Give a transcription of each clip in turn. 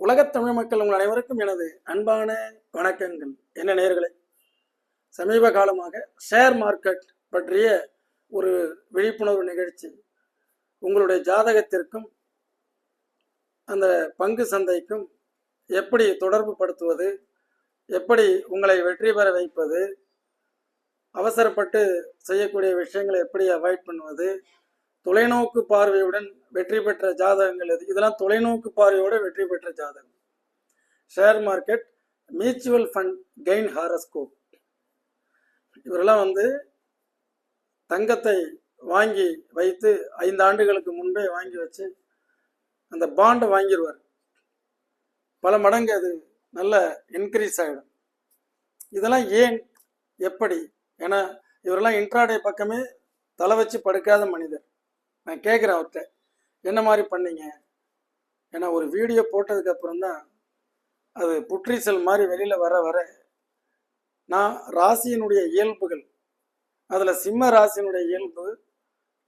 உலகத் தமிழ் மக்கள் உங்கள் அனைவருக்கும் எனது அன்பான வணக்கங்கள். என்ன நேர்களே சமீப காலமாக ஷேர் மார்க்கெட் பற்றிய ஒரு விழிப்புணர்வு நிகழ்ச்சி உங்களுடைய ஜாதகத்திற்கும் அந்த பங்கு சந்தைக்கும் எப்படி தொடர்பு படுத்துவது எப்படி உங்களை வெற்றி பெற வைப்பது அவசரப்பட்டு செய்யக்கூடிய விஷயங்களை எப்படி அவாய்ட் பண்ணுவது தொலைநோக்கு பார்வையுடன் வெற்றி பெற்ற ஜாதகங்கள் எது? இதெல்லாம் தொலைநோக்கு பார்வையோட வெற்றி பெற்ற ஜாதகம். Share market mutual fund gain horoscope இவரெல்லாம் வந்து தங்கத்தை வாங்கி வைத்து ஐந்து ஆண்டுகளுக்கு முன்பே வாங்கி வச்சு அந்த பாண்டை வாங்கிடுவார் பல மடங்கு அது நல்ல இன்க்ரீஸ் ஆகிடும் இதெல்லாம் ஏன் எப்படி? ஏன்னா இவரெல்லாம் இன்ட்ராடே பக்கமே தலை வச்சு படுக்காத மனிதர். நான் கேட்குறேன் அவர்கிட்ட என்ன மாதிரி பண்ணீங்க? ஏன்னா ஒரு வீடியோ போட்டதுக்கு அப்புறம் தான் அது புற்றீசல் மாதிரி வெளியில் வர வர நான் ராசியினுடைய இயல்புகள் அதில் சிம்ம ராசியினுடைய இயல்பு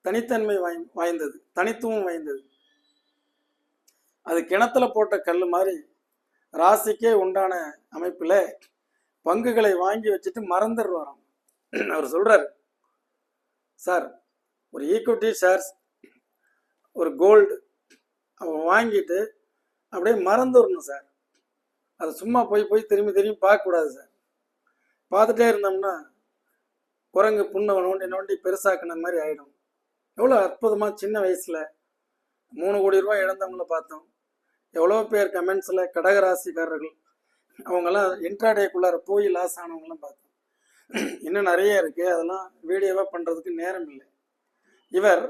தனித்தன்மை வாய் வாய்ந்தது தனித்துவம் வாய்ந்தது. அது கிணத்துல போட்ட கல் மாதிரி ராசிக்கே உண்டான அமைப்பில் பங்குகளை வாங்கி வச்சுட்டு மறந்துடுவாராம். அவர் சொல்கிறார் சார் ஒரு ஈக்விட்டி ஷேர்ஸ் ஒரு கோல்டு அவன் வாங்கிட்டு அப்படியே மறந்துடணும் சார் அதை சும்மா போய் போய் திரும்பி திரும்பி பார்க்கக்கூடாது சார் பார்த்துட்டே இருந்தோம்னா குரங்கு புண்ணை நோண்டி நோண்டி பெருசாக்குன மாதிரி ஆயிடும். எவ்வளோ அற்புதமாக சின்ன வயசில் மூணு கோடி ரூபாய் இழந்தவங்கள பார்த்தோம். எவ்வளோ பேர் கமெண்ட்ஸில் கடகராசிக்காரர்கள் அவங்கெல்லாம் இன்ட்ராடேக்குள்ளார போய் லாஸ் ஆனவங்களாம் பார்த்தோம். இன்னும் நிறைய இருக்குது அதெல்லாம் வீடியோவாக பண்ணுறதுக்கு நேரம் இல்லை. இவர்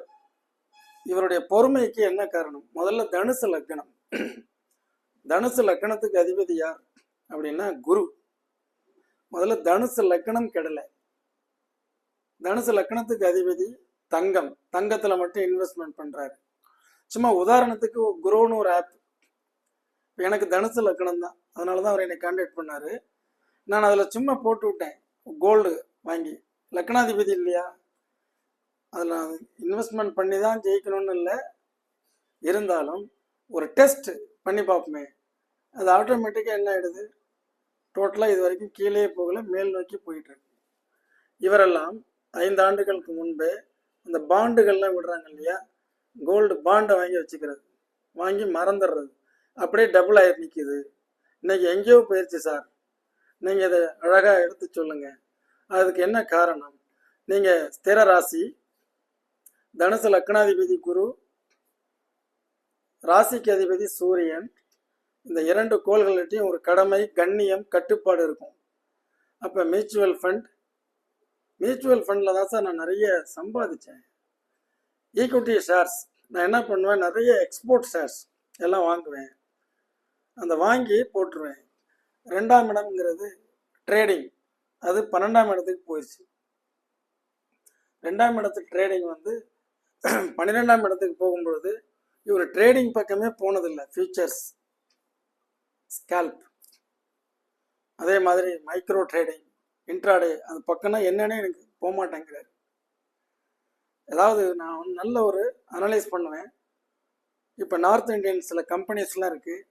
இவருடைய பொறுமைக்கு என்ன காரணம்? முதல்ல தனுசு லக்கணம். தனுசு லக்கணத்துக்கு அதிபதி யார்? அப்படின்னா குரு. முதல்ல தனுசு லக்கணம் கெடலை. தனுசு லக்கணத்துக்கு அதிபதி தங்கம். தங்கத்துல மட்டும் இன்வெஸ்ட்மெண்ட் பண்றாரு. சும்மா உதாரணத்துக்கு குரோன்னு ஒரு ஆப் எனக்கு தனுசு லக்கணம் தான். அதனால தான் அவர் என்னை கான்டாக்ட் பண்ணாரு. நான் அதில் சும்மா போட்டு விட்டேன். கோல்டு வாங்கி. லக்னாதிபதி இல்லையா? அதில் இன்வெஸ்ட்மெண்ட் பண்ணி தான் ஜெயிக்கணும்னு இல்லை. இருந்தாலும் ஒரு டெஸ்ட் பண்ணி பார்ப்போமே. அது ஆட்டோமேட்டிக்காக என்ன ஆகிடுது டோட்டலாக இது வரைக்கும் கீழே போகல மேல் நோக்கி போயிட்டுருக்கு இவரெல்லாம் ஐந்து ஆண்டுகளுக்கு முன்பே அந்த பாண்டுகள்லாம் விடுறாங்க இல்லையா? கோல்டு பாண்டை வாங்கி வச்சுக்கிறது. வாங்கி மறந்துடுறது. அப்படியே டபுள் ஆகி நிற்கிது இன்னைக்கு எங்கேயோ போயிடுச்சு சார். நீங்கள் இதை அழகாக எடுத்து சொல்லுங்கள் அதுக்கு என்ன காரணம்? நீங்கள் ஸ்திர ராசி தனுசு லக்னாதிபதி குரு ராசிக்கு அதிபதி சூரியன். இந்த இரண்டு கோள்கள்கிட்டையும் ஒரு கடமை கண்ணியம் கட்டுப்பாடு இருக்கும். அப்போ மியூச்சுவல் ஃபண்ட் மியூச்சுவல் ஃபண்டில் தான் சார் நான் நிறைய சம்பாதிச்சேன். ஈக்விட்டி ஷேர்ஸ் நான் என்ன பண்ணுவேன் நிறைய எக்ஸ்போர்ட் ஷேர்ஸ் எல்லாம் வாங்குவேன். அந்த வாங்கி போட்டுருவேன். ரெண்டாம் இடம்ங்கிறது ட்ரேடிங் அது பன்னெண்டாம் இடத்துக்கு போயிடுச்சு. ரெண்டாம் இடத்துக்கு ட்ரேடிங் வந்து பன்னிரெண்டாம் இடத்துக்கு போகும்பொழுது இவர் ட்ரேடிங் பக்கமே போனதில்லை. ஃபியூச்சர்ஸ் ஸ்கேல்ப் அதே மாதிரி மைக்ரோ ட்ரேடிங் இன்ட்ராடே அந்த பக்கம்னா என்னன்னு எனக்கு போக மாட்டேங்கிறார் ஏதாவது நான் வந்து நல்ல ஒரு அனலைஸ் பண்ணுவேன். இப்போ நார்த் இந்தியன் சில கம்பெனிஸ்லாம் இருக்குது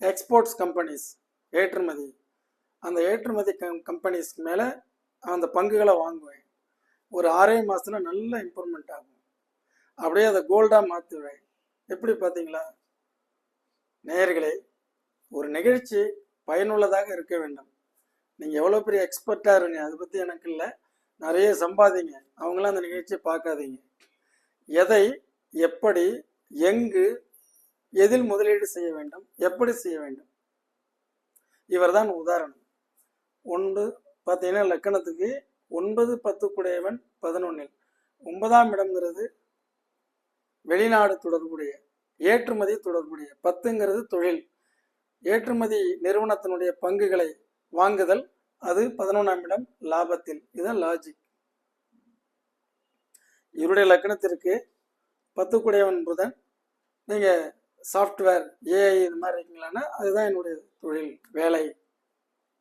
எக்ஸ்போர்ட்ஸ் கம்பெனிஸ் ஏற்றுமதி. அந்த ஏற்றுமதி கம் கம்பெனிஸ்க்கு மேலே அந்த பங்குகளை வாங்குவேன். ஒரு ஆறே மாதத்தில் நல்ல இம்ப்ரூவ்மெண்ட் ஆகும். அப்படியே அதை கோல்டாக மாற்றுவேன் எப்படி பார்த்தீங்களா? நேயர்களே ஒரு நிகழ்ச்சி பயனுள்ளதாக இருக்க வேண்டும். நீங்கள் எவ்வளோ பெரிய எக்ஸ்பர்ட்டாக இருங்க அதை பற்றி எனக்கு இல்லை. நிறைய சம்பாதிங்க. அவங்களாம் அந்த நிகழ்ச்சியை பார்க்காதீங்க. எதை எப்படி எங்கு எதில் முதலீடு செய்ய வேண்டும் எப்படி செய்ய வேண்டும்? இவர்தான் உதாரணம். ஒன்று பார்த்தீங்கன்னா லக்கணத்துக்கு ஒன்பது பத்து குடையவன் பதினொன்னில். ஒன்பதாம் இடம்ங்கிறது வெளிநாடு தொடர்புடைய ஏற்றுமதி தொடர்புடைய பத்துங்கிறது தொழில். ஏற்றுமதி நிறுவனத்தினுடைய பங்குகளை வாங்குதல் அது பதினொன்றாம் இடம் லாபத்தில். இதுதான் லாஜிக் இவருடைய லக்கணத்திற்கு பத்து குடையவன் புதன் நீங்கள் சாஃப்ட்வேர் ஏஐ இது மாதிரி இருக்கீங்களான்னா அதுதான் என்னுடைய தொழில் வேலை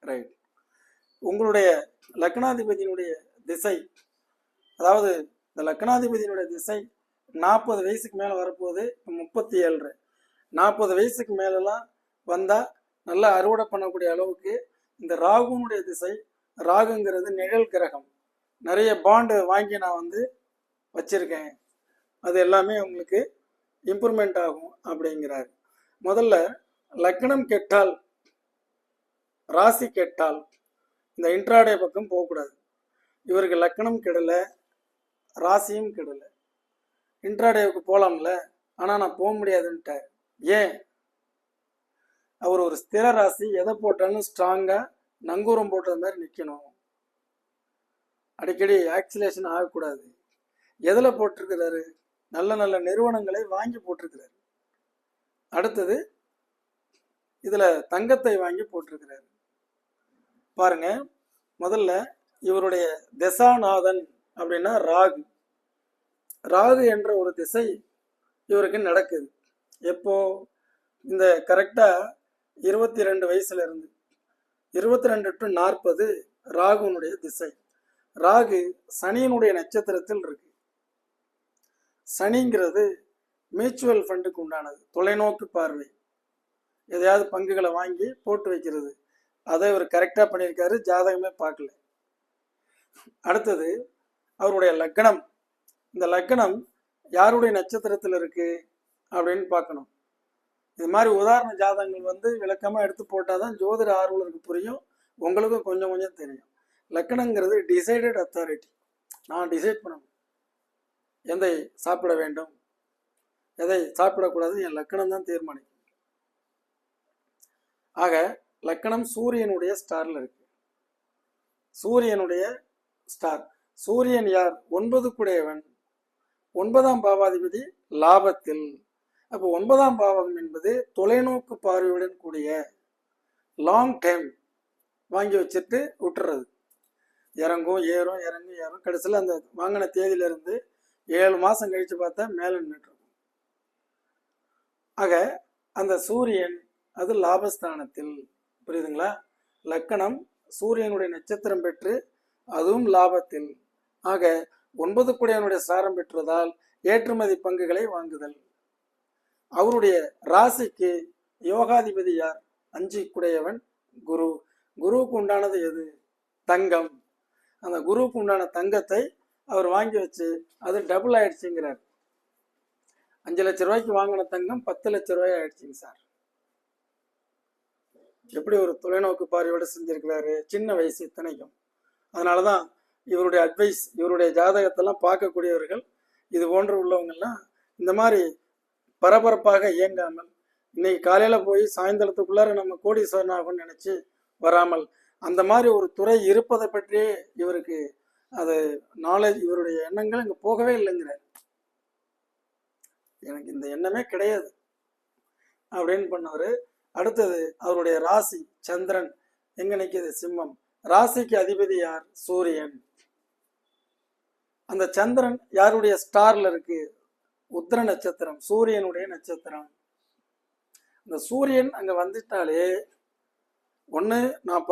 ரைட் உங்களுடைய லக்னாதிபதியினுடைய திசை அதாவது இந்த லக்னாதிபதியினுடைய திசை நாற்பது வயசுக்கு மேலே வரப்போகுது இப்போ முப்பத்தி ஏழு நாற்பது வயசுக்கு மேலெல்லாம் வந்தால் நல்லா அறுவடை பண்ணக்கூடிய அளவுக்கு இந்த ராகுனுடைய திசை ராகுங்கிறது நிழல் கிரகம். நிறைய பாண்டு வாங்கி நான் வந்து வச்சுருக்கேன். அது எல்லாமே உங்களுக்கு இம்ப்ரூவ்மெண்ட் ஆகும் அப்படிங்கிறார். முதல்ல லக்னம் கெட்டால் ராசி கெட்டால் இந்த இன்ட்ராடே பக்கம் போகக்கூடாது. இவருக்கு லக்னம் கெடலை ராசியும் கெடலை. இன்ட்ராடேவுக்கு போகலாம்ல ஆனால் நான் போக முடியாதுன்ட்டார். ஏன்? அவர் ஒரு ஸ்திர ராசி எதை போட்டாலும் ஸ்ட்ராங்காக நங்கூரம் போட்டது மாதிரி நிற்கணும் அடிக்கடி ஆக்சிலேஷன் ஆகக்கூடாது. எதில் போட்டிருக்கிறாரு? நல்ல நல்ல நிறுவனங்களை வாங்கி போட்டிருக்கிறாரு. அடுத்தது இதில் தங்கத்தை வாங்கி போட்டிருக்கிறாரு. பாருங்க முதல்ல இவருடைய திசாநாதன் அப்படின்னா ராகு. ராகு என்ற ஒரு திசை இவருக்கு நடக்குது. எப்போ? இந்த கரெக்டாக இருபத்தி ரெண்டு வயசுல இருந்து இருபத்தி ரெண்டு டு நாற்பது ராகுனுடைய திசை. ராகு சனியினுடைய நட்சத்திரத்தில் இருக்கு. சனிங்கிறது மியூச்சுவல் ஃபண்டுக்கு உண்டானது. தொலைநோக்கு பார்வை. எதையாவது பங்குகளை வாங்கி போட்டு வைக்கிறது. அதை இவர் கரெக்டாக பண்ணியிருக்காரு. ஜாதகமே பார்க்கல. அடுத்தது அவருடைய லக்னம். இந்த லக்னம் யாருடைய நட்சத்திரத்தில் இருக்கு அப்படின்னு பார்க்கணும். இது மாதிரி உதாரண ஜாதகங்கள் வந்து விளக்கமாக எடுத்து போட்டால் தான் ஜோதிட ஆர்வலருக்கு புரியும். உங்களுக்கும் கொஞ்சம் கொஞ்சம் தெரியும். லக்கணங்கிறது டிசைடட் அத்தாரிட்டி நான் டிசைட் பண்ணணும். எதை சாப்பிட வேண்டும்? எதை சாப்பிடக்கூடாது? என் லக்கணம் தான் தீர்மானிக்கும். ஆக லக்கணம் சூரியனுடைய ஸ்டாரில் இருக்கு. சூரியனுடைய ஸ்டார் சூரியன் யார்? ஒன்பது குடையவன். ஒன்பதாம் பாவாதிபதி லாபத்தில். அப்போ ஒன்பதாம் பாவகம் என்பது தொலைநோக்கு பார்வையுடன் கூடிய லாங் டைம் வாங்கி வச்சுட்டு விட்டுறது. இறங்கும் ஏறும் இறங்கும் ஏறும். கடைசியில் அந்த வாங்கின தேதியிலிருந்து ஏழு மாதம் கழித்து பார்த்தா மேலே நின்றுருக்கும் ஆக அந்த சூரியன் அது லாபஸ்தானத்தில். புரியுதுங்களா? லக்கணம் சூரியனுடைய நட்சத்திரம் பெற்று அதுவும் லாபத்தில். ஆக ஒன்பது குடையனுடைய சாரம் பெற்றதால் ஏற்றுமதி பங்குகளை வாங்குதல். அவருடைய ராசிக்கு யோகாதிபதி யார்? அஞ்சு குடையவன் குரு. குருவுக்கு உண்டானது எது? தங்கம். அந்த குருவுக்கு உண்டான தங்கத்தை அவர் வாங்கி வச்சு அது டபுள் ஆயிடுச்சுங்கிறார். அஞ்சு லட்ச ரூபாய்க்கு வாங்கின தங்கம் பத்து லட்ச ரூபாய் ஆயிடுச்சுங்க சார். எப்படி ஒரு தொலைநோக்கு பார்வையோடு செஞ்சிருக்கிறாரு? சின்ன வயசு இத்தனைக்கும். அதனாலதான் இவருடைய அட்வைஸ் இவருடைய ஜாதகத்தெல்லாம் பார்க்கக்கூடியவர்கள் இது போன்று உள்ளவங்கள்லாம் இந்த மாதிரி பரபரப்பாக இயங்காமல் இன்னைக்கு காலையில் போய் சாயந்தரத்துக்குள்ளார நம்ம கோடீஸ்வரன் ஆகும்னு நினச்சி வராமல் அந்த மாதிரி ஒரு துறை இருப்பதை பற்றியே இவருக்கு அது நாலேஜ் இவருடைய எண்ணங்கள் இங்கே போகவே இல்லைங்கிறார். எனக்கு இந்த எண்ணமே கிடையாது. அப்படின்னு பண்ணவர் அடுத்தது அவருடைய ராசி சந்திரன். எங்க நிற்கிது சிம்மம். ராசிக்கு அதிபதி யார்? சூரியன். அந்த சந்திரன் யாருடைய ஸ்டார்ல இருக்கு? உத்திர நட்சத்திரம் சூரியனுடைய நட்சத்திரம். இந்த சூரியன் அங்க வந்துட்டாலே ஒன்று நான்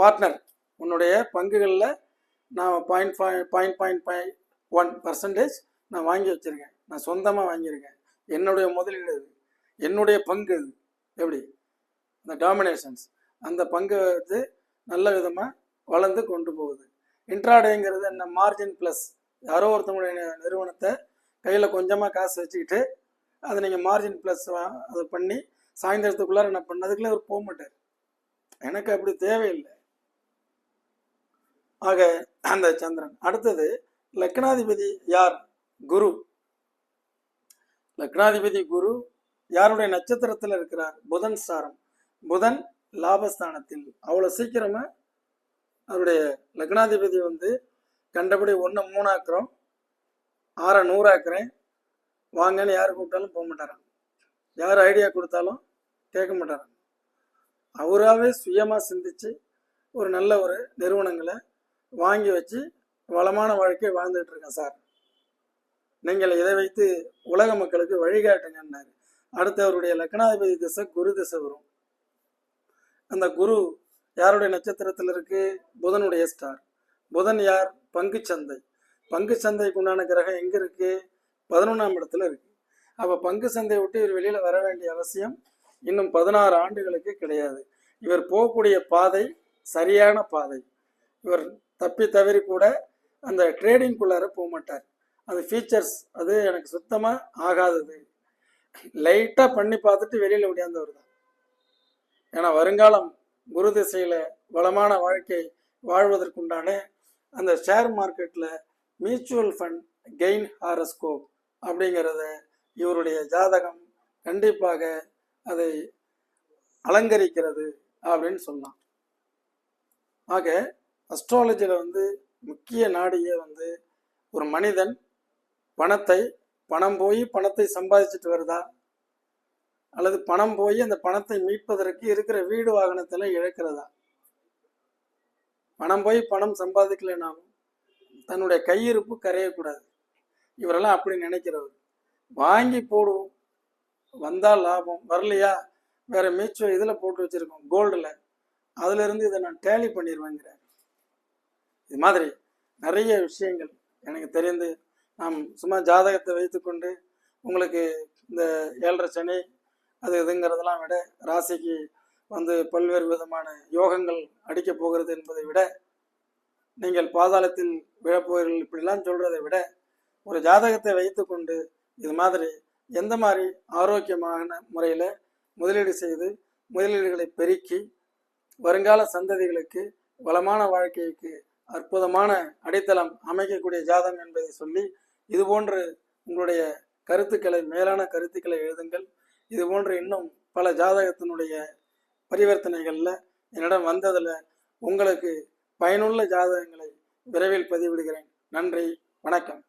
பார்ட்னர் உன்னுடைய பங்குகளில் நான் point point point point one percentage நான் வாங்கி வச்சிருக்கேன். நான் சொந்தமாக வாங்கியிருக்கேன். என்னுடைய முதலீடு இது என்னுடைய பங்கு இது எப்படி? இந்த டாமினேஷன்ஸ் அந்த பங்கு வந்து நல்ல விதமாக வளர்ந்து கொண்டு போகுது. இன்ட்ராடேங்கிறது என்ன? மார்ஜின் ப்ளஸ் யாரோ ஒருத்தவங்களுடைய நிறுவனத்தை கையில் கொஞ்சமாக காசு வச்சுக்கிட்டு அதை நீங்கள் மார்ஜின் ப்ளஸ் அதை பண்ணி சாயந்தரத்துக்குள்ளார என்ன பண்ணதுக்குள்ளே அவர் போக மாட்டார். எனக்கு அப்படி தேவையில்லை. ஆக அந்த சந்திரன். அடுத்தது லக்னாதிபதி யார்? குரு. லக்னாதிபதி குரு யாருடைய நட்சத்திரத்தில் இருக்கிறார்? புதன் சாரம். புதன் லாபஸ்தானத்தில். அவ்வளோ சீக்கிரமாக அவருடைய லக்னாதிபதி வந்து கண்டபடி ஒன்று மூணாக்குறோம். ஆறை நூறாக்குறேன். வாங்கன்னு யார் கூப்பிட்டாலும் போக மாட்டாராங்க யார் ஐடியா கொடுத்தாலும் கேட்க மாட்டாராங்க அவராகவே சுயமாக சிந்திச்சு ஒரு நல்ல ஒரு நிறுவனங்களை வாங்கி வச்சு வளமான வாழ்க்கையை வாழ்ந்துட்டு இருக்கேன் சார். நீங்கள் இதை வைத்து உலக மக்களுக்கு வழிகாட்டுங்கன்னாரு. அடுத்து அவருடைய லக்னாதிபதி திசை குரு திசை வரும். அந்த குரு யாருடைய நட்சத்திரத்தில் இருக்கு? புதனுடைய ஸ்டார் புதன் யார்? பங்கு சந்தை. பங்கு சந்தைக்கு உண்டான கிரகம் எங்க இருக்கு? பதினொன்றாம் இடத்துல இருக்கு. அப்ப பங்கு சந்தையை விட்டு இவர் வெளியில வர வேண்டிய அவசியம் இன்னும் பதினாறு ஆண்டுகளுக்கு கிடையாது. இவர் போகக்கூடிய பாதை சரியான பாதை. இவர் தப்பி தவறி கூட அந்த ட்ரேடிங்குள்ளார போக மாட்டார். அது ஃபீச்சர்ஸ் அது எனக்கு சுத்தமாக ஆகாதது. லைட்டாக பண்ணி பார்த்துட்டு வெளியில் ஓடியாந்தவர் தான். ஏன்னா வருங்காலம் குரு திசையில் வளமான வாழ்க்கை வாழ்வதற்குண்டான அந்த ஷேர் மார்க்கெட்டில் மியூச்சுவல் ஃபண்ட் கெயின் ஹாரஸ்கோப் அப்படிங்கிறத இவருடைய ஜாதகம் கண்டிப்பாக அதை அலங்கரிக்கிறது அப்படின்னு சொன்னான். ஆக அஸ்ட்ராலஜியில் வந்து முக்கிய நாடியே வந்து ஒரு மனிதன் பணத்தை பணம் போய் பணத்தை சம்பாதிச்சுட்டு வருதா? அல்லது பணம் போய் அந்த பணத்தை மீட்பதற்கு இருக்கிற வீடு வாகனத்தில் இழக்கிறதா? பணம் போய் பணம் சம்பாதிக்கலைனாலும் தன்னுடைய கையிருப்பு கரையக்கூடாது. இவரெல்லாம் அப்படி நினைக்கிறவர். வாங்கி போடுவோம். வந்தால் லாபம். வரலையா? வேற மியூச்சுவல் இதில் போட்டு வச்சிருக்கோம். கோல்டில். அதுலேருந்து இதை நான் டேலி பண்ணிடுவேங்கிறார் இது மாதிரி நிறைய விஷயங்கள் எனக்கு தெரிந்து நாம் சும்மா ஜாதகத்தை வைத்துக்கொண்டு உங்களுக்கு இந்த ஏழரை சனி அது இதுங்கிறதெல்லாம் விட ராசிக்கு வந்து பல்வேறு விதமான யோகங்கள் அடிக்கப் போகிறது என்பதை விட நீங்கள் பாதாளத்தில் விழப்போகிறீர்கள் இப்படிலாம் சொல்றதை விட ஒரு ஜாதகத்தை வைத்துக்கொண்டு இது மாதிரி எந்த மாதிரி ஆரோக்கியமான முறையில் முதலீடு செய்து முதலீடுகளை பெருக்கி வருங்கால சந்ததிகளுக்கு வளமான வாழ்க்கைக்கு அற்புதமான அடித்தளம் அமைக்கக்கூடிய ஜாதகம் என்பதை சொல்லி இது போன்று உங்களுடைய கருத்துக்களை மேலான கருத்துக்களை எழுதுங்கள். இது போன்று இன்னும் பல ஜாதகத்தினுடைய பரிவர்த்தனைகளில் என்னிடம் வந்ததில் உங்களுக்கு பயனுள்ள ஜாதகங்களை விரைவில் பதிவிடுகிறேன். நன்றி வணக்கம்.